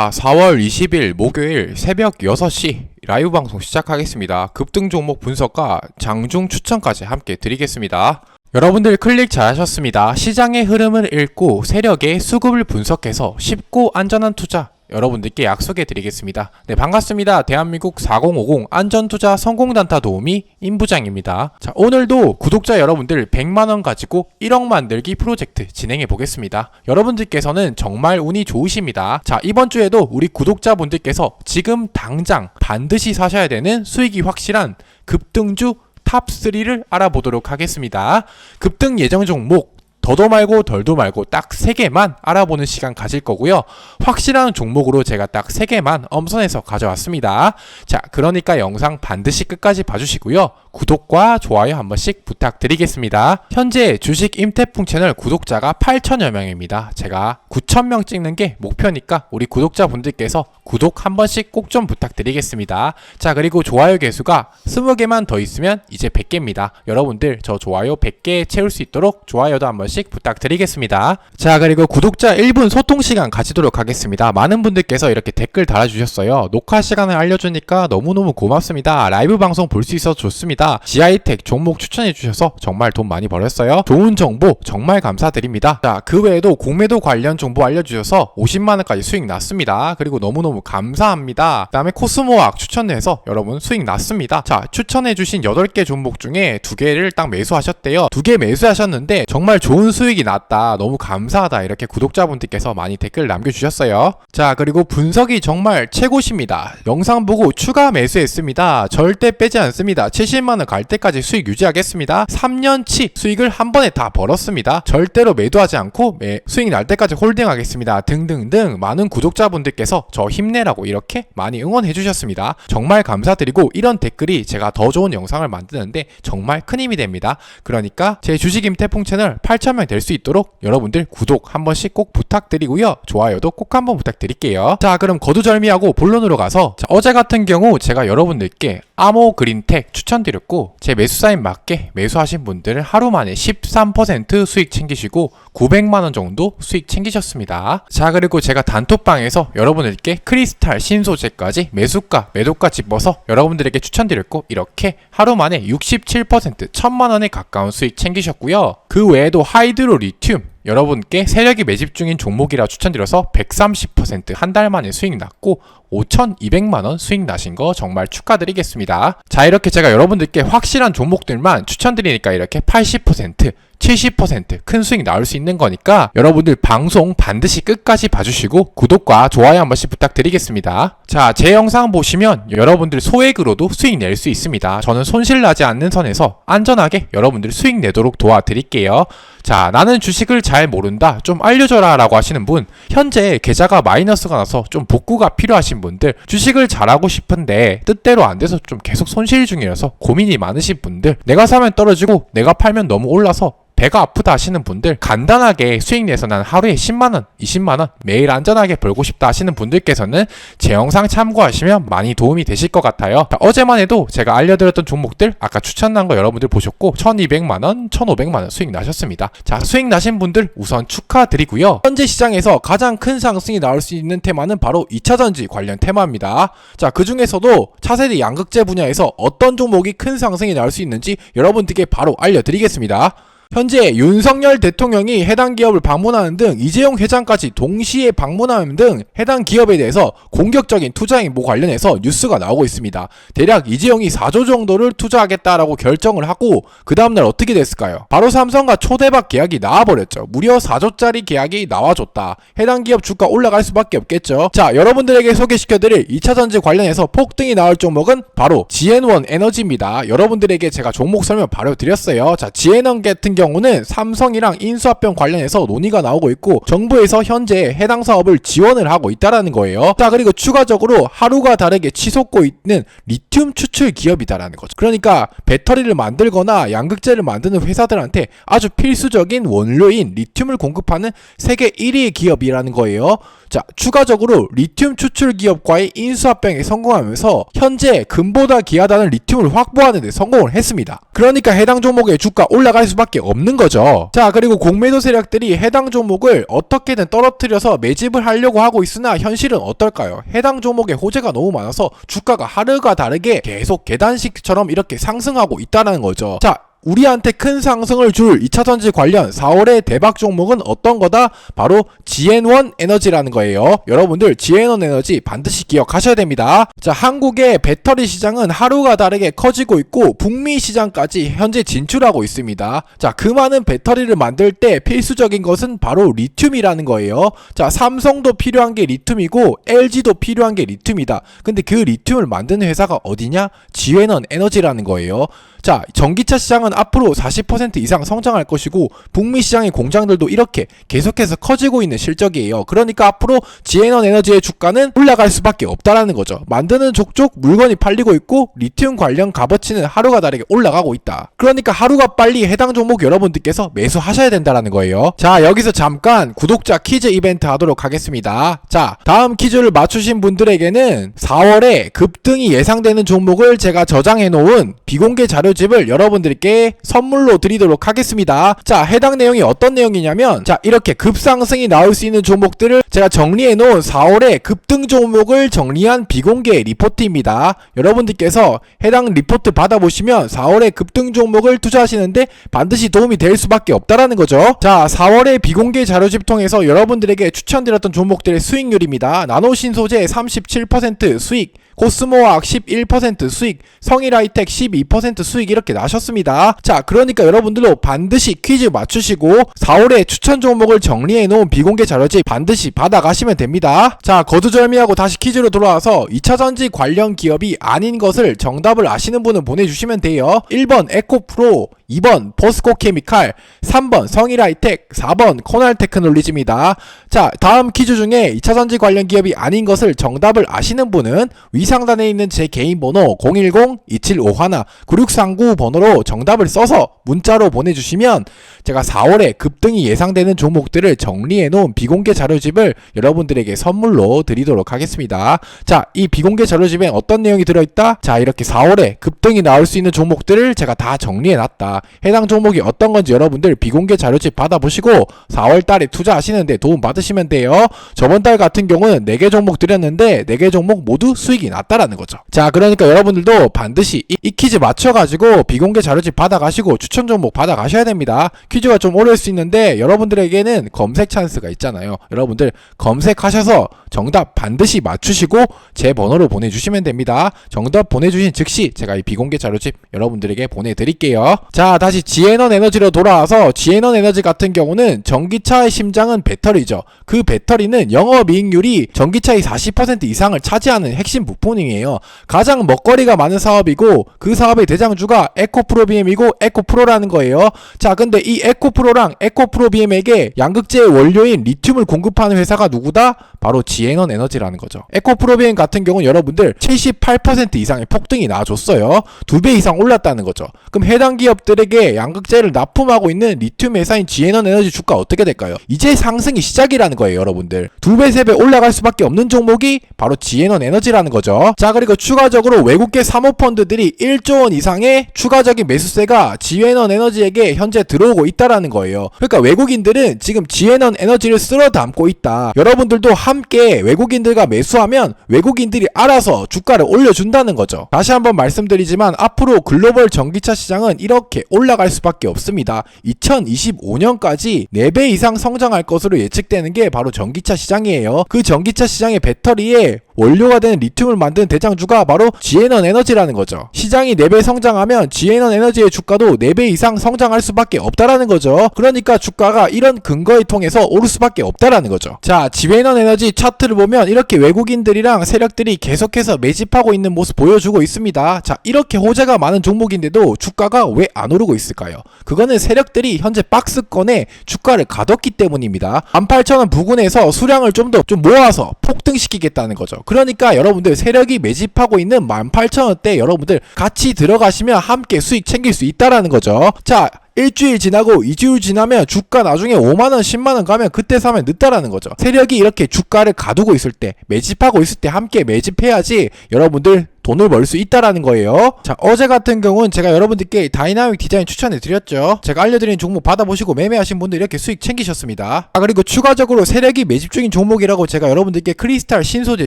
아, 4월 20일 목요일 새벽 6시 라이브 방송 시작하겠습니다. 급등 종목 분석과 장중 추천까지 함께 드리겠습니다. 여러분들 클릭 잘하셨습니다. 시장의 흐름을 읽고 세력의 수급을 분석해서 쉽고 안전한 투자 여러분들께 약속해 드리겠습니다. 네, 반갑습니다. 대한민국 4050 안전투자 성공단타 도우미 임부장입니다. 자, 오늘도 구독자 여러분들 100만원 가지고 1억 만들기 프로젝트 진행해 보겠습니다. 여러분들께서는 정말 운이 좋으십니다. 자, 이번 주에도 우리 구독자분들께서 지금 당장 반드시 사셔야 되는 수익이 확실한 급등주 탑3를 알아보도록 하겠습니다. 급등 예정 종목 더도 말고 덜도 말고 딱 3개만 알아보는 시간 가질 거고요. 확실한 종목으로 제가 딱 3개만 엄선해서 가져왔습니다. 자, 그러니까 영상 반드시 끝까지 봐주시고요. 구독과 좋아요 한 번씩 부탁드리겠습니다. 현재 주식 임태풍 채널 구독자가 8천여 명입니다. 제가 9천 명 찍는 게 목표니까 우리 구독자분들께서 구독 한 번씩 꼭 좀 부탁드리겠습니다. 자, 그리고 좋아요 개수가 20개만 더 있으면 이제 100개입니다. 여러분들 저 좋아요 100개 채울 수 있도록 좋아요도 한 번씩 부탁드리겠습니다. 자, 그리고 구독자 1분 소통 시간 가지도록 하겠습니다. 많은 분들께서 이렇게 댓글 달아주셨어요. 녹화 시간을 알려주니까 너무너무 고맙습니다. 라이브 방송 볼 수 있어서 좋습니다. 지하이텍 종목 추천해주셔서 정말 돈 많이 벌었어요. 좋은 정보 정말 감사드립니다. 자, 그 외에도 공매도 관련 정보 알려주셔서 50만원까지 수익 났습니다. 그리고 너무너무 감사합니다. 그 다음에 코스모학 추천해서 여러분 수익 났습니다. 자, 추천해주신 8개 종목 중에 2개를 딱 매수하셨대요. 2개 매수하셨는데 정말 좋은 수익이 났다. 너무 감사하다. 이렇게 구독자분들께서 많이 댓글 남겨주셨어요. 자, 그리고 분석이 정말 최고십니다. 영상 보고 추가 매수했습니다. 절대 빼지 않습니다. 70만원 갈 때까지 수익 유지하겠습니다. 3년치 수익을 한 번에 다 벌었습니다. 절대로 매도하지 않고 매, 수익 날 때까지 홀딩하겠습니다. 등등등 많은 구독자분들께서 저 힘내라고 이렇게 많이 응원해 주셨습니다. 정말 감사드리고 이런 댓글이 제가 더 좋은 영상을 만드는데 정말 큰 힘이 됩니다. 그러니까 제 주식임 태풍 채널 8,000명 될 수 있도록 여러분들 구독 한 번씩 꼭 부탁드리고요. 좋아요도 꼭 한번 부탁드릴게요. 자, 그럼 거두절미하고 본론으로 가서 자, 어제 같은 경우 제가 여러분들께 아모 그린텍 추천드렸고 제 매수사인 맞게 매수하신 분들은 하루 만에 13% 수익 챙기시고 900만 원 정도 수익 챙기셨습니다. 자, 그리고 제가 단톡방에서 여러분들께 크리스탈 신소재까지 매수가, 매도가 짚어서 여러분들에게 추천드렸고 이렇게 하루 만에 67% 1000만 원에 가까운 수익 챙기셨고요. 그 외에도 하 이드로 리튬 여러분께 세력이 매집 중인 종목이라 추천드려서 130%한 달 만에 수익 났고 5,200만원 수익 나신 거 정말 축하드리겠습니다. 자, 이렇게 제가 여러분들께 확실한 종목들만 추천드리니까 이렇게 80%, 70%큰 수익 나올 수 있는 거니까 여러분들 방송 반드시 끝까지 봐주시고 구독과 좋아요 한 번씩 부탁드리겠습니다. 자, 제 영상 보시면 여러분들 소액으로도 수익 낼 수 있습니다. 저는 손실 나지 않는 선에서 안전하게 여러분들 수익 내도록 도와드릴게요. 자, 나는 주식을 잘 모른다. 좀 알려줘라 라고 하시는 분, 현재 계좌가 마이너스가 나서 좀 복구가 필요하신 분들, 주식을 잘하고 싶은데 뜻대로 안 돼서 좀 계속 손실 중이라서 고민이 많으신 분들, 내가 사면 떨어지고 내가 팔면 너무 올라서 배가 아프다 하시는 분들 간단하게 수익 내서 난 하루에 10만원, 20만원 매일 안전하게 벌고 싶다 하시는 분들께서는 제 영상 참고하시면 많이 도움이 되실 것 같아요. 자, 어제만 해도 제가 알려드렸던 종목들 아까 추천한 거 여러분들 보셨고 1200만원, 1500만원 수익 나셨습니다. 자 수익 나신 분들 우선 축하드리고요. 현재 시장에서 가장 큰 상승이 나올 수 있는 테마는 바로 2차전지 관련 테마입니다. 자 그 중에서도 차세대 양극재 분야에서 어떤 종목이 큰 상승이 나올 수 있는지 여러분들께 바로 알려드리겠습니다. 현재 윤석열 대통령이 해당 기업을 방문하는 등 이재용 회장까지 동시에 방문하는 등 해당 기업에 대해서 공격적인 투자 행보 관련해서 뉴스가 나오고 있습니다. 대략 이재용이 4조 정도를 투자하겠다라고 결정을 하고 그 다음날 어떻게 됐을까요? 바로 삼성과 초대박 계약이 나와버렸죠. 무려 4조짜리 계약이 나와줬다. 해당 기업 주가 올라갈 수밖에 없겠죠. 자 여러분들에게 소개시켜드릴 2차전지 관련해서 폭등이 나올 종목은 바로 GN1 에너지입니다. 여러분들에게 제가 종목 설명 바로 드렸어요. 자 GN1 같은 경우는 삼성이랑 인수합병 관련해서 논의가 나오고 있고 정부에서 현재 해당 사업을 지원을 하고 있다라는 거예요. 자 그리고 추가적으로 하루가 다르게 치솟고 있는 리튬 추출 기업이다라는 거죠. 그러니까 배터리를 만들거나 양극재를 만드는 회사들한테 아주 필수적인 원료인 리튬을 공급하는 세계 1위 기업이라는 거예요. 자, 추가적으로 리튬 추출 기업과의 인수합병에 성공하면서 현재 금보다 귀하다는 리튬을 확보하는 데 성공을 했습니다. 그러니까 해당 종목의 주가 올라갈 수밖에 없는 거죠. 자, 그리고 공매도 세력들이 해당 종목을 어떻게든 떨어뜨려서 매집을 하려고 하고 있으나 현실은 어떨까요? 해당 종목에 호재가 너무 많아서 주가가 하루가 다르게 계속 계단식처럼 이렇게 상승하고 있다는 거죠. 자, 우리한테 큰 상승을 줄 2차전지 관련 4월의 대박 종목은 어떤 거다? 바로 GN1 에너지라는 거예요. 여러분들 GN1 에너지 반드시 기억하셔야 됩니다. 자, 한국의 배터리 시장은 하루가 다르게 커지고 있고 북미 시장까지 현재 진출하고 있습니다. 자, 그 많은 배터리를 만들 때 필수적인 것은 바로 리튬이라는 거예요. 자, 삼성도 필요한 게 리튬이고 LG도 필요한 게 리튬이다. 근데 그 리튬을 만드는 회사가 어디냐? GN1 에너지라는 거예요. 자, 전기차 시장은 앞으로 40% 이상 성장할 것이고 북미 시장의 공장들도 이렇게 계속해서 커지고 있는 실적이에요. 그러니까 앞으로 지에넌 에너지의 주가는 올라갈 수밖에 없다라는 거죠. 만드는 족족 물건이 팔리고 있고 리튬 관련 값어치는 하루가 다르게 올라가고 있다. 그러니까 하루가 빨리 해당 종목 여러분들께서 매수하셔야 된다라는 거예요. 자, 여기서 잠깐 구독자 퀴즈 이벤트 하도록 하겠습니다. 자, 다음 퀴즈를 맞추신 분들에게는 4월에 급등이 예상되는 종목을 제가 저장해 놓은 비공개 자료 집을 여러분들께 선물로 드리도록 하겠습니다. 자, 해당 내용이 어떤 내용이냐면 자, 이렇게 급상승이 나올 수 있는 종목들을 제가 정리해 놓은 4월의 급등 종목을 정리한 비공개 리포트입니다. 여러분들께서 해당 리포트 받아보시면 4월의 급등 종목을 투자하시는데 반드시 도움이 될 수밖에 없다라는 거죠. 자, 4월의 비공개 자료집 통해서 여러분들에게 추천드렸던 종목들의 수익률입니다. 나노신소재 37% 수익, 코스모학 11% 수익, 성일하이텍 12% 수익 이렇게 나셨습니다. 자, 그러니까 여러분들도 반드시 퀴즈 맞추시고 4월에 추천 종목을 정리해 놓은 비공개 자료집 반드시 받아가시면 됩니다. 자, 거두절미하고 다시 퀴즈로 돌아와서 2차전지 관련 기업이 아닌 것을 정답을 아시는 분은 보내주시면 돼요. 1번 에코프로, 2번 포스코 케미칼, 3번 성일하이텍, 4번 코날 테크놀리지입니다. 자, 다음 퀴즈 중에 2차 전지 관련 기업이 아닌 것을 정답을 아시는 분은 위 상단에 있는 제 개인 번호 010-2751-9639 번호로 정답을 써서 문자로 보내주시면 제가 4월에 급등이 예상되는 종목들을 정리해 놓은 비공개 자료집을 여러분들에게 선물로 드리도록 하겠습니다. 자, 이 비공개 자료집에 어떤 내용이 들어있다? 자, 이렇게 4월에 급등이 나올 수 있는 종목들을 제가 다 정리해 놨다. 해당 종목이 어떤 건지 여러분들 비공개 자료집 받아보시고 4월 달에 투자하시는데 도움 받으시면 돼요. 저번 달 같은 경우는 4개 종목 드렸는데 4개 종목 모두 수익이 났다라는 거죠. 자, 그러니까 여러분들도 반드시 이, 이 퀴즈 맞춰가지고 비공개 자료집 받아가시고 추천 종목 받아가셔야 됩니다. 퀴즈가 좀 어려울 수 있는데 여러분들에게는 검색 찬스가 있잖아요. 여러분들 검색하셔서 정답 반드시 맞추시고 제 번호로 보내주시면 됩니다. 정답 보내주신 즉시 제가 이 비공개 자료집 여러분들에게 보내드릴게요. 자, 다시 지에넌 에너지로 돌아와서 지에넌 에너지 같은 경우는 전기차의 심장은 배터리죠. 그 배터리는 영업이익률이 전기차의 40% 이상을 차지하는 핵심 부품이에요. 가장 먹거리가 많은 사업이고 그 사업의 대장주가 에코프로 BM이고 에코프로라는 거예요. 자, 근데 이 에코프로랑 에코프로 BM에게 양극재의 원료인 리튬을 공급하는 회사가 누구다? 바로 지에넌 에너지라는 거죠. 에코프로 BM 같은 경우는 여러분들 78% 이상의 폭등이 나와줬어요. 두 배 이상 올랐다는 거죠. 그럼 해당 기업들 에게 양극재를 납품하고 있는 리튬 회사인 지에넌 에너지 주가 어떻게 될까요? 이제 상승이 시작이라는 거예요, 여러분들. 두 배, 세 배 올라갈 수밖에 없는 종목이 바로 지에넌 에너지라는 거죠. 자, 그리고 추가적으로 외국계 사모펀드들이 1조 원 이상의 추가적인 매수세가 지에넌 에너지에게 현재 들어오고 있다라는 거예요. 그러니까 외국인들은 지금 지에넌 에너지를 쓸어 담고 있다. 여러분들도 함께 외국인들과 매수하면 외국인들이 알아서 주가를 올려준다는 거죠. 다시 한번 말씀드리지만 앞으로 글로벌 전기차 시장은 이렇게 올라갈 수밖에 없습니다. 2025년까지 4배 이상 성장할 것으로 예측되는 게 바로 전기차 시장이에요. 그 전기차 시장의 배터리에 원료가 되는 리튬을 만드는 대장주가 바로 지에넌 에너지라는 거죠. 시장이 4배 성장하면 지에넌 에너지의 주가도 4배 이상 성장할 수밖에 없다라는 거죠. 그러니까 주가가 이런 근거를 통해서 오를 수밖에 없다라는 거죠. 자, 지에넌 에너지 차트를 보면 이렇게 외국인들이랑 세력들이 계속해서 매집하고 있는 모습 보여주고 있습니다. 자, 이렇게 호재가 많은 종목인데도 주가가 왜 안 오르고 있을까요? 그거는 세력들이 현재 박스권에 주가를 가뒀기 때문입니다. 18,000원 부근에서 수량을 좀 더좀 모아서 폭등시키겠다는 거죠. 그러니까 여러분들 세력이 매집하고 있는 18,000원대 여러분들 같이 들어가시면 함께 수익 챙길 수 있다라는 거죠. 자, 일주일 지나고 2주일 지나면 주가 나중에 5만원 10만원 가면 그때 사면 늦다라는 거죠 세력이 이렇게 주가를 가두고 있을 때 매집하고 있을 때 함께 매집해야지 여러분들 돈을 벌 수 있다라는 거예요. 자, 어제 같은 경우는 제가 여러분들께 다이나믹 디자인 추천해 드렸죠. 제가 알려드린 종목 받아보시고 매매하신 분들 이렇게 수익 챙기셨습니다. 아, 그리고 추가적으로 세력이 매집 중인 종목이라고 제가 여러분들께 크리스탈 신소재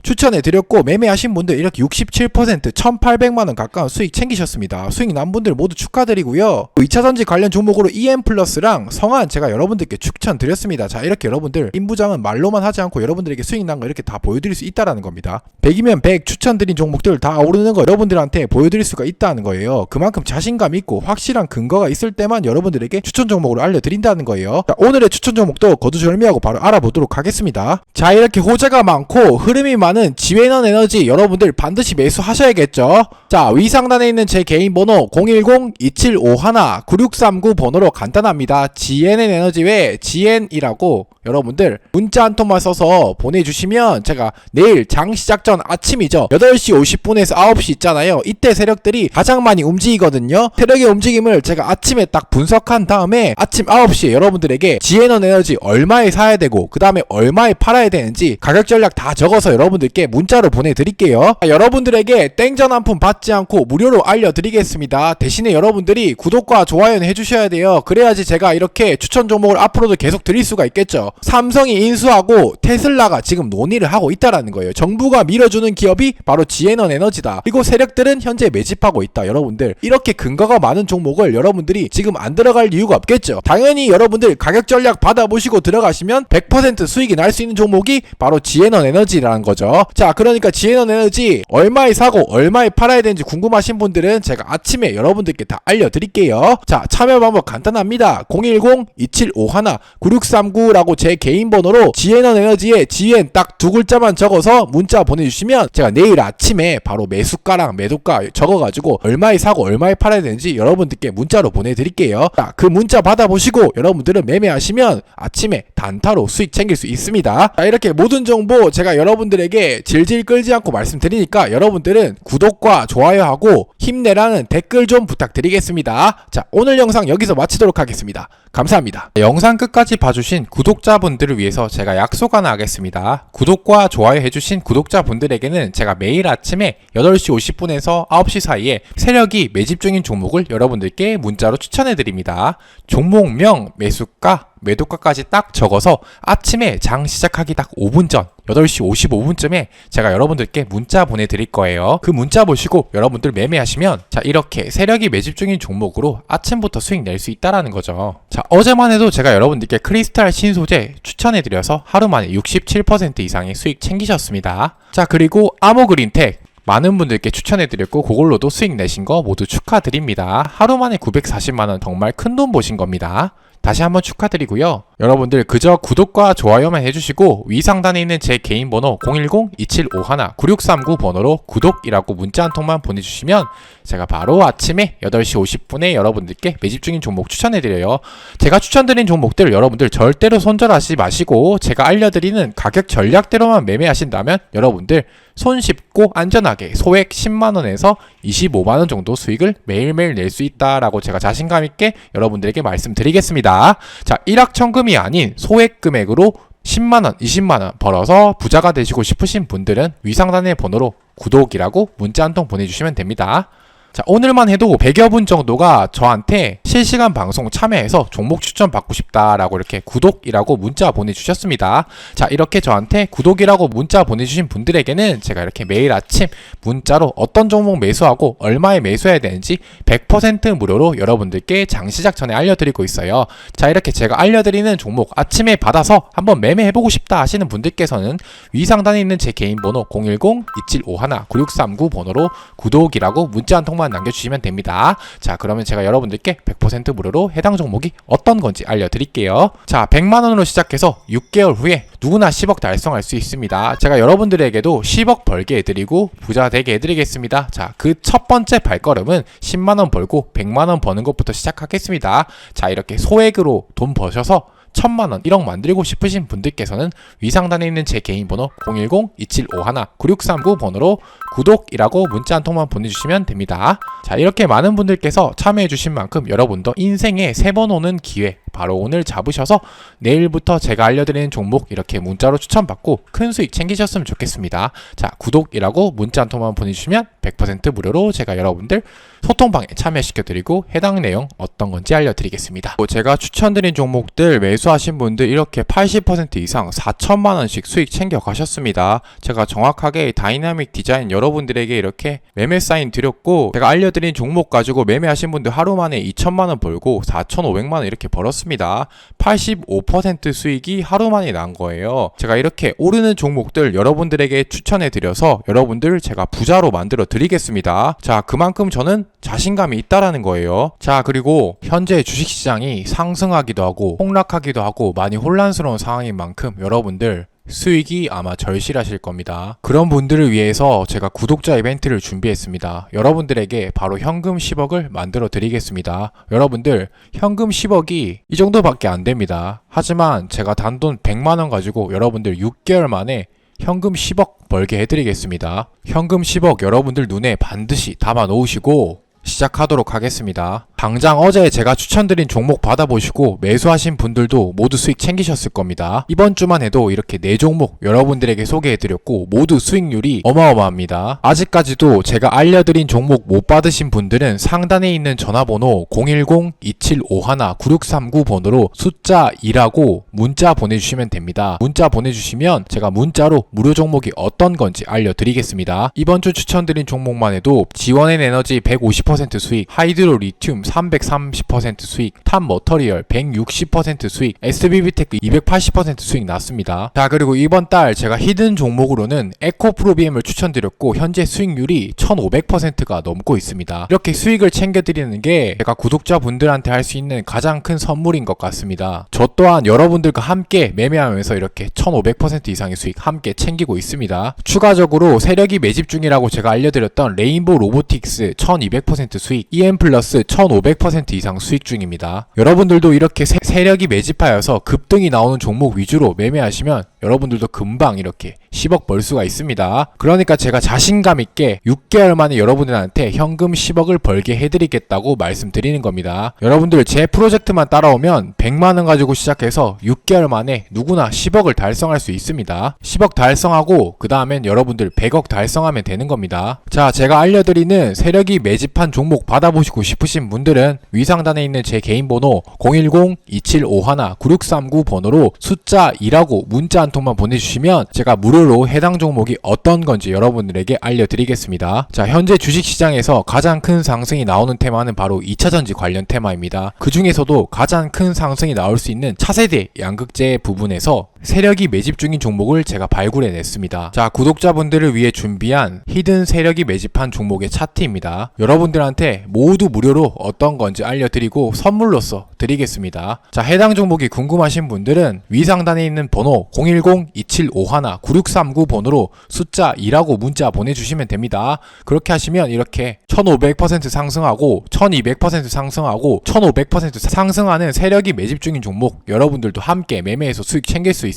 추천해 드렸고 매매하신 분들 이렇게 67% 1800만 원 가까운 수익 챙기셨습니다. 수익 난 분들 모두 축하드리고요. 2차전지 관련 종목으로 EM 플러스랑 성한 제가 여러분들께 추천 드렸습니다. 자, 이렇게 여러분들 임부장은 말로만 하지 않고 여러분들에게 수익 난 거 이렇게 다 보여드릴 수 있다라는 겁니다. 100이면 100 추천드린 종목들 다 오르는 거 여러분들한테 보여드릴 수가 있다는 거예요. 그만큼 자신감 있고 확실한 근거가 있을 때만 여러분들에게 추천 종목으로 알려드린다는 거예요. 자, 오늘의 추천 종목도 거두절미하고 바로 알아보도록 하겠습니다. 자 이렇게 호재가 많고 흐름이 많은 지웨넌 에너지 여러분들 반드시 매수하셔야겠죠. 자 위 상단에 있는 제 개인 번호 010-2751-9639 번호로 간단합니다. GNN 에너지 외 GN이라고 여러분들 문자 한 통만 써서 보내주시면 제가 내일 장 시작 전 아침이죠 8시 50분에서 9시 있잖아요. 이때 세력들이 가장 많이 움직이거든요. 세력의 움직임을 제가 아침에 딱 분석한 다음에 아침 9시에 여러분들에게 지에넌 에너지 얼마에 사야 되고 그 다음에 얼마에 팔아야 되는지 가격 전략 다 적어서 여러분들께 문자로 보내드릴게요. 자, 여러분들에게 땡전 한 푼 받지 않고 무료로 알려드리겠습니다. 대신에 여러분들이 구독과 좋아요는 해주셔야 돼요. 그래야지 제가 이렇게 추천 종목을 앞으로도 계속 드릴 수가 있겠죠. 삼성이 인수하고 테슬라가 지금 논의를 하고 있다라는 거예요. 정부가 밀어주는 기업이 바로 지에넌 에너지 다. 그리고 세력들은 현재 매집하고 있다. 여러분들 이렇게 근거가 많은 종목을 여러분들이 지금 안 들어갈 이유가 없겠죠. 당연히 여러분들 가격 전략 받아보시고 들어가시면 100% 수익이 날 수 있는 종목이 바로 지에넌 에너지라는 거죠. 자, 그러니까 지에넌 에너지 얼마에 사고 얼마에 팔아야 되는지 궁금하신 분들은 제가 아침에 여러분들께 다 알려드릴게요. 자, 참여 방법 간단합니다. 010-2751-9639라고 제 개인 번호로 지에넌 에너지에 지엔 딱 두 글자만 적어서 문자 보내주시면 제가 내일 아침에 바로 매수가랑 매도가 적어가지고 얼마에 사고 얼마에 팔아야 되는지 여러분들께 문자로 보내드릴게요. 자, 그 문자 받아보시고 여러분들은 매매하시면 아침에 단타로 수익 챙길 수 있습니다. 자, 이렇게 모든 정보 제가 여러분들에게 질질 끌지 않고 말씀드리니까 여러분들은 구독과 좋아요하고 힘내라는 댓글 좀 부탁드리겠습니다. 자, 오늘 영상 여기서 마치도록 하겠습니다. 감사합니다. 영상 끝까지 봐주신 구독자분들을 위해서 제가 약속 하나 하겠습니다. 구독과 좋아요 해주신 구독자분들에게는 제가 매일 아침에 8시 50분에서 9시 사이에 세력이 매집 중인 종목을 여러분들께 문자로 추천해드립니다. 종목명, 매수가, 매도가까지 딱 적어서 아침에 장 시작하기 딱 5분 전 8시 55분쯤에 제가 여러분들께 문자 보내드릴 거예요. 그 문자 보시고 여러분들 매매하시면 자 이렇게 세력이 매집 중인 종목으로 아침부터 수익 낼 수 있다라는 거죠. 자 어제만 해도 제가 여러분들께 크리스탈 신소재 추천해드려서 하루 만에 67% 이상의 수익 챙기셨습니다. 자 그리고 아모그린텍 많은 분들께 추천해드렸고 그걸로도 수익 내신 거 모두 축하드립니다. 하루 만에 940만원 정말 큰 돈 보신 겁니다. 다시 한번 축하드리고요. 여러분들 그저 구독과 좋아요만 해주시고 위 상단에 있는 제 개인 번호 010-2751-9639 번호로 구독이라고 문자 한 통만 보내주시면 제가 바로 아침에 8시 50분에 여러분들께 매집 중인 종목 추천해드려요. 제가 추천드린 종목들 여러분들 절대로 손절하지 마시고 제가 알려드리는 가격 전략대로만 매매하신다면 여러분들 손쉽고 안전하게 소액 10만원에서 25만원 정도 수익을 매일매일 낼 수 있다라고 제가 자신감 있게 여러분들에게 말씀드리겠습니다. 자, 일확천금이 아닌 소액 금액으로 10만원, 20만원 벌어서 부자가 되시고 싶으신 분들은 위상단의 번호로 구독이라고 문자 한 통 보내주시면 됩니다. 자, 오늘만 해도 100여 분 정도가 저한테 실시간 방송 참여해서 종목 추천 받고 싶다라고 이렇게 구독이라고 문자 보내주셨습니다. 자, 이렇게 저한테 구독이라고 문자 보내주신 분들에게는 제가 이렇게 매일 아침 문자로 어떤 종목 매수하고 얼마에 매수해야 되는지 100% 무료로 여러분들께 장 시작 전에 알려드리고 있어요. 자, 이렇게 제가 알려드리는 종목 아침에 받아서 한번 매매해보고 싶다 하시는 분들께서는 위 상단에 있는 제 개인 번호 010-2751-9639 번호로 구독이라고 문자 한 통만 남겨주시면 됩니다. 자, 그러면 제가 여러분들께 100% 무료로 해당 종목이 어떤 건지 알려드릴게요. 자, 100만원으로 시작해서 6개월 후에 누구나 10억 달성할 수 있습니다. 제가 여러분들에게도 10억 벌게 해드리고 부자 되게 해드리겠습니다. 자, 그 첫 번째 발걸음은 10만원 벌고 100만원 버는 것부터 시작하겠습니다. 자, 이렇게 소액으로 돈 버셔서 천만원 1억 만들고 싶으신 분들께서는 위상단에 있는 제 개인 번호 010-2751-9639 번호로 구독이라고 문자 한 통만 보내주시면 됩니다. 자 이렇게 많은 분들께서 참여해주신 만큼 여러분도 인생에 세 번 오는 기회 바로 오늘 잡으셔서 내일부터 제가 알려드리는 종목 이렇게 문자로 추천받고 큰 수익 챙기셨으면 좋겠습니다. 자 구독이라고 문자 한 통만 보내주시면 100% 무료로 제가 여러분들 소통방에 참여시켜드리고 해당 내용 어떤 건지 알려드리겠습니다. 뭐 제가 추천드린 종목들 매수하신 분들 이렇게 80% 이상 4천만 원씩 수익 챙겨 가셨습니다. 제가 정확하게 다이나믹 디자인 여러분들에게 이렇게 매매 사인 드렸고 제가 알려드린 종목 가지고 매매하신 분들 하루 만에 2천만 원 벌고 4,500만 원 이렇게 벌었습니다. 85% 수익이 하루 만에 난 거예요. 제가 이렇게 오르는 종목들 여러분들에게 추천해 드려서 여러분들 제가 부자로 만들어 드리겠습니다. 자, 그만큼 저는 자신감이 있다라는 거예요. 자, 그리고 현재 주식시장이 상승하기도 하고 폭락하기도 하고 많이 혼란스러운 상황인 만큼 여러분들 수익이 아마 절실하실 겁니다. 그런 분들을 위해서 제가 구독자 이벤트를 준비했습니다. 여러분들에게 바로 현금 10억을 만들어 드리겠습니다. 여러분들 현금 10억이 이 정도밖에 안 됩니다. 하지만 제가 단돈 100만원 가지고 여러분들 6개월 만에 현금 10억 벌게 해드리겠습니다. 현금 10억 여러분들 눈에 반드시 담아 놓으시고 시작하도록 하겠습니다. 당장 어제 제가 추천드린 종목 받아보시고 매수하신 분들도 모두 수익 챙기셨을 겁니다. 이번 주만 해도 이렇게 네 종목 여러분들에게 소개해드렸고 모두 수익률이 어마어마합니다. 아직까지도 제가 알려드린 종목 못 받으신 분들은 상단에 있는 전화번호 010-2751-9639 번호로 숫자 2라고 문자 보내주시면 됩니다. 문자 보내주시면 제가 문자로 무료 종목이 어떤 건지 알려드리겠습니다. 이번 주 추천드린 종목만 해도 지원엔 에너지 150% 수익, 하이드로 리튬 330% 수익, 탑 머터리얼 160% 수익, SBB테크 280% 수익 났습니다. 자 그리고 이번 달 제가 히든 종목으로는 에코프로비엠을 추천드렸고 현재 수익률이 1500%가 넘고 있습니다. 이렇게 수익을 챙겨드리는 게 제가 구독자분들한테 할 수 있는 가장 큰 선물인 것 같습니다. 저 또한 여러분들과 함께 매매하면서 이렇게 1500% 이상의 수익 함께 챙기고 있습니다. 추가적으로 세력이 매집 중이라고 제가 알려드렸던 레인보 로보틱스 1200% 수익, EM 플러스 1500% 이상 수익 중입니다. 여러분들도 이렇게 세, 세력이 매집하여서 급등이 나오는 종목 위주로 매매하시면 여러분들도 금방 이렇게 10억 벌 수가 있습니다. 그러니까 제가 자신감 있게 6개월 만에 여러분들한테 현금 10억을 벌게 해드리겠다고 말씀드리는 겁니다. 여러분들 제 프로젝트만 따라오면 100만 원 가지고 시작해서 6개월 만에 누구나 10억을 달성할 수 있습니다. 10억 달성하고 그 다음엔 여러분들 100억 달성하면 되는 겁니다. 자, 제가 알려드리는 세력이 매집한 종목 받아보시고 싶으신 분들은 위상단에 있는 제 개인 번호 010-2751-9639 번호로 숫자 2라고 문자 한 통만 보내주시면 제가 무료로 해당 종목이 어떤 건지 여러분들에게 알려드리겠습니다. 자, 현재 주식시장에서 가장 큰 상승이 나오는 테마는 바로 2차전지 관련 테마입니다. 그 중에서도 가장 큰 상승이 나올 수 있는 차세대 양극재 부분에서 세력이 매집 중인 종목을 제가 발굴해냈습니다. 자, 구독자분들을 위해 준비한 히든 세력이 매집한 종목의 차트입니다. 여러분들한테 모두 무료로 어떤 건지 알려드리고 선물로서 드리겠습니다. 자, 해당 종목이 궁금하신 분들은 위상단에 있는 번호 010-2751-9639 번호로 숫자 2라고 문자 보내주시면 됩니다. 그렇게 하시면 이렇게 1500% 상승하고 1200% 상승하고 1500% 상승하는 세력이 매집 중인 종목 여러분들도 함께 매매해서 수익 챙길 수 있습니다.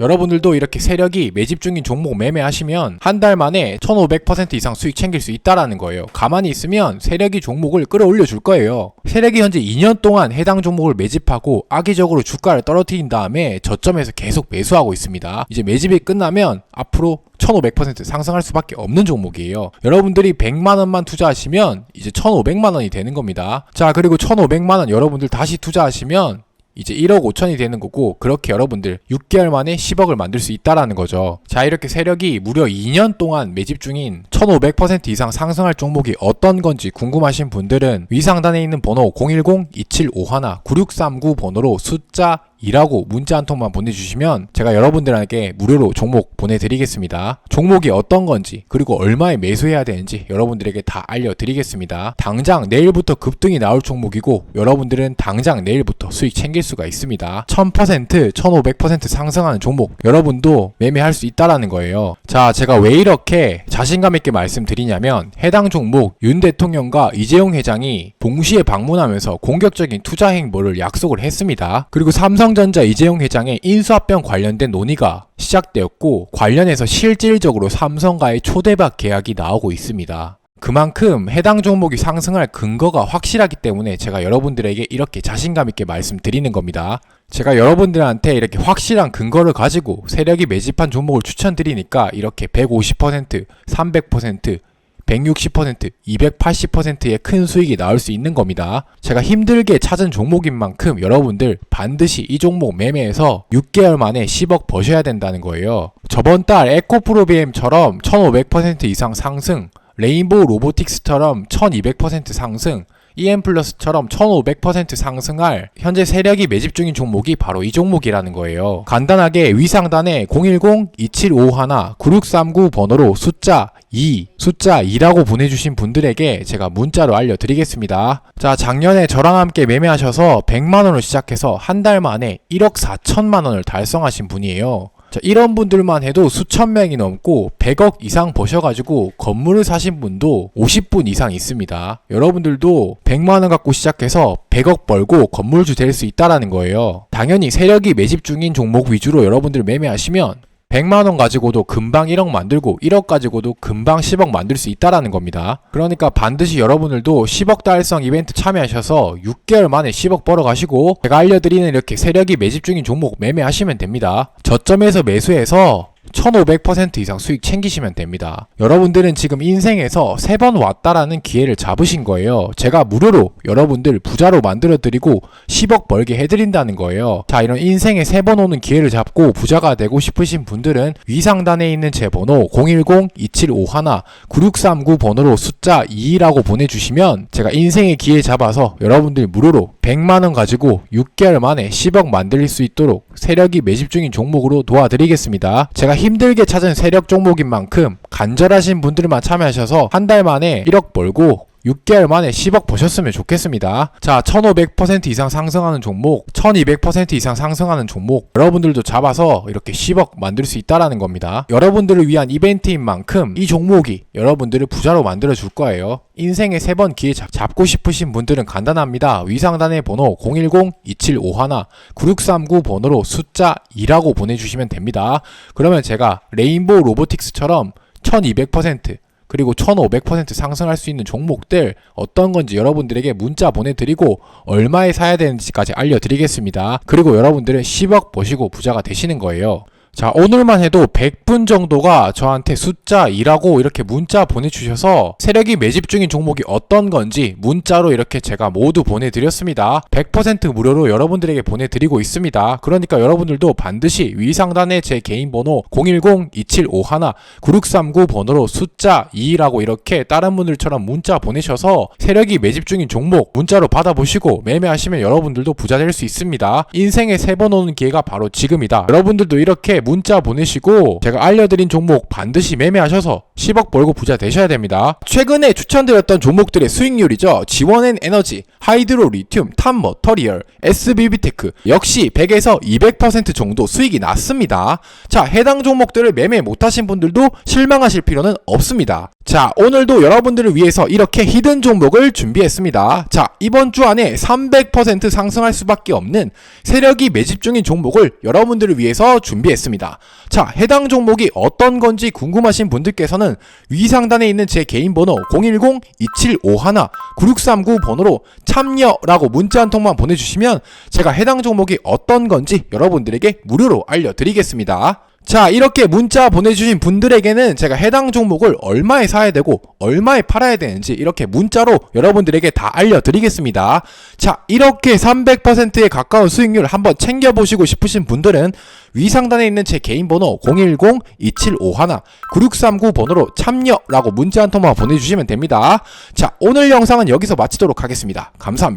여러분들도 이렇게 세력이 매집 중인 종목 매매하시면 한 달 만에 1500% 이상 수익 챙길 수 있다라는 거예요. 가만히 있으면 세력이 종목을 끌어올려 줄 거예요. 세력이 현재 2년 동안 해당 종목을 매집하고 악의적으로 주가를 떨어뜨린 다음에 저점에서 계속 매수하고 있습니다. 이제 매집이 끝나면 앞으로 1500% 상승할 수밖에 없는 종목이에요. 여러분들이 100만 원만 투자하시면 이제 1500만 원이 되는 겁니다. 자, 그리고 1500만 원 여러분들 다시 투자하시면 이제 1억 5천이 되는 거고 그렇게 여러분들 6개월 만에 10억을 만들 수 있다라는 거죠. 자 이렇게 세력이 무려 2년 동안 매집 중인 1500% 이상 상승할 종목이 어떤 건지 궁금하신 분들은 위상단에 있는 번호 010-2751-9639 번호로 숫자 2라고 문자 한 통만 보내주시면 제가 여러분들에게 무료로 종목 보내드리겠습니다. 종목이 어떤 건지 그리고 얼마에 매수해야 되는지 여러분들에게 다 알려드리겠습니다. 당장 내일부터 급등이 나올 종목이고 여러분들은 당장 내일부터 수익 챙길 수가 있습니다. 1000%, 1500% 상승하는 종목 여러분도 매매할 수 있다라는 거예요. 자, 제가 왜 이렇게 자신감 있게 말씀드리냐면 해당 종목 윤 대통령과 이재용 회장이 동시에 방문하면서 공격적인 투자 행보를 약속을 했습니다. 그리고 삼성 삼성전자 이재용 회장의 인수합병 관련된 논의가 시작되었고 관련해서 실질적으로 삼성과의 초대박 계약이 나오고 있습니다. 그만큼 해당 종목이 상승할 근거가 확실하기 때문에 제가 여러분들에게 이렇게 자신감 있게 말씀드리는 겁니다. 제가 여러분들한테 이렇게 확실한 근거를 가지고 세력이 매집한 종목을 추천드리니까 이렇게 150%, 300%, 160%, 280%의 큰 수익이 나올 수 있는 겁니다. 제가 힘들게 찾은 종목인 만큼 여러분들 반드시 이 종목 매매해서 6개월 만에 10억 버셔야 된다는 거예요. 저번 달 에코프로비엠처럼 1500% 이상 상승, 레인보우 로보틱스처럼 1200% 상승, EM 플러스처럼 1500% 상승할 현재 세력이 매집 중인 종목이 바로 이 종목이라는 거예요. 간단하게 위상단에 010-2751-9639 번호로 숫자 2, 숫자 2라고 보내주신 분들에게 제가 문자로 알려드리겠습니다. 자, 작년에 저랑 함께 매매하셔서 100만원을 시작해서 한 달 만에 1억 4천만원을 달성하신 분이에요. 자, 이런 분들만 해도 수천 명이 넘고 100억 이상 버셔가지고 건물을 사신 분도 50분 이상 있습니다. 여러분들도 100만원 갖고 시작해서 100억 벌고 건물주 될 수 있다라는 거예요. 당연히 세력이 매집 중인 종목 위주로 여러분들 매매하시면 100만원 가지고도 금방 1억 만들고 1억 가지고도 금방 10억 만들 수 있다라는 겁니다. 그러니까 반드시 여러분들도 10억 달성 이벤트 참여하셔서 6개월 만에 10억 벌어가시고 제가 알려드리는 이렇게 세력이 매집 중인 종목 매매하시면 됩니다. 저점에서 매수해서 1500% 이상 수익 챙기시면 됩니다. 여러분들은 지금 인생에서 세번 왔다라는 기회를 잡으신 거예요. 제가 무료로 여러분들 부자로 만들어 드리고 10억 벌게 해드린다는 거예요. 자, 이런 인생에 세번 오는 기회를 잡고 부자가 되고 싶으신 분들은 위상단에 있는 제 번호 010-2751-9639 번호로 숫자 2라고 보내주시면 제가 인생의 기회 잡아서 여러분들 무료로 100만원 가지고 6개월 만에 10억 만들 수 있도록 세력이 매집 중인 종목으로 도와드리겠습니다. 제가 힘들게 찾은 세력 종목인 만큼 간절하신 분들만 참여하셔서 한 달 만에 1억 벌고 6개월 만에 10억 버셨으면 좋겠습니다. 자, 1500% 이상 상승하는 종목, 1200% 이상 상승하는 종목, 여러분들도 잡아서 이렇게 10억 만들 수 있다라는 겁니다. 여러분들을 위한 이벤트인 만큼 이 종목이 여러분들을 부자로 만들어 줄 거예요. 인생에 세번 기회 잡, 잡고 싶으신 분들은 간단합니다. 위상단의 번호 010-2751-9639 번호로 숫자 2라고 보내주시면 됩니다. 그러면 제가 레인보우 로보틱스처럼 1200% 그리고 1500% 상승할 수 있는 종목들 어떤 건지 여러분들에게 문자 보내드리고 얼마에 사야 되는지까지 알려드리겠습니다. 그리고 여러분들은 10억 버시고 부자가 되시는 거예요. 자, 오늘만 해도 100분 정도가 저한테 숫자 2라고 이렇게 문자 보내주셔서 세력이 매집 중인 종목이 어떤 건지 문자로 이렇게 제가 모두 보내드렸습니다. 100% 무료로 여러분들에게 보내드리고 있습니다. 그러니까 여러분들도 반드시 위상단의 제 개인 번호 010-2751-9639 번호로 숫자 2라고 이렇게 다른 분들처럼 문자 보내셔서 세력이 매집 중인 종목 문자로 받아보시고 매매하시면 여러분들도 부자 될 수 있습니다. 인생에 세번 오는 기회가 바로 지금이다. 여러분들도 이렇게 문자 보내시고 제가 알려드린 종목 반드시 매매하셔서 10억 벌고 부자 되셔야 됩니다. 최근에 추천드렸던 종목들의 수익률이죠. 지원엔 에너지, 하이드로 리튬, 탑 머터리얼, SBB테크 역시 100에서 200% 정도 수익이 났습니다. 자, 해당 종목들을 매매 못하신 분들도 실망하실 필요는 없습니다. 자, 오늘도 여러분들을 위해서 이렇게 히든 종목을 준비했습니다. 자, 이번 주 안에 300% 상승할 수밖에 없는 세력이 매집 중인 종목을 여러분들을 위해서 준비했습니다. 자, 해당 종목이 어떤 건지 궁금하신 분들께서는 위상단에 있는 제 개인 번호 010-2751-9639 번호로 참여라고 문자 한 통만 보내주시면 제가 해당 종목이 어떤 건지 여러분들에게 무료로 알려드리겠습니다. 자, 이렇게 문자 보내주신 분들에게는 제가 해당 종목을 얼마에 사야 되고 얼마에 팔아야 되는지 이렇게 문자로 여러분들에게 다 알려드리겠습니다. 자, 이렇게 300%에 가까운 수익률 한번 챙겨보시고 싶으신 분들은 위상단에 있는 제 개인 번호 010-2751-9639 번호로 참여라고 문자 한 통만 보내주시면 됩니다. 자, 오늘 영상은 여기서 마치도록 하겠습니다. 감사합니다.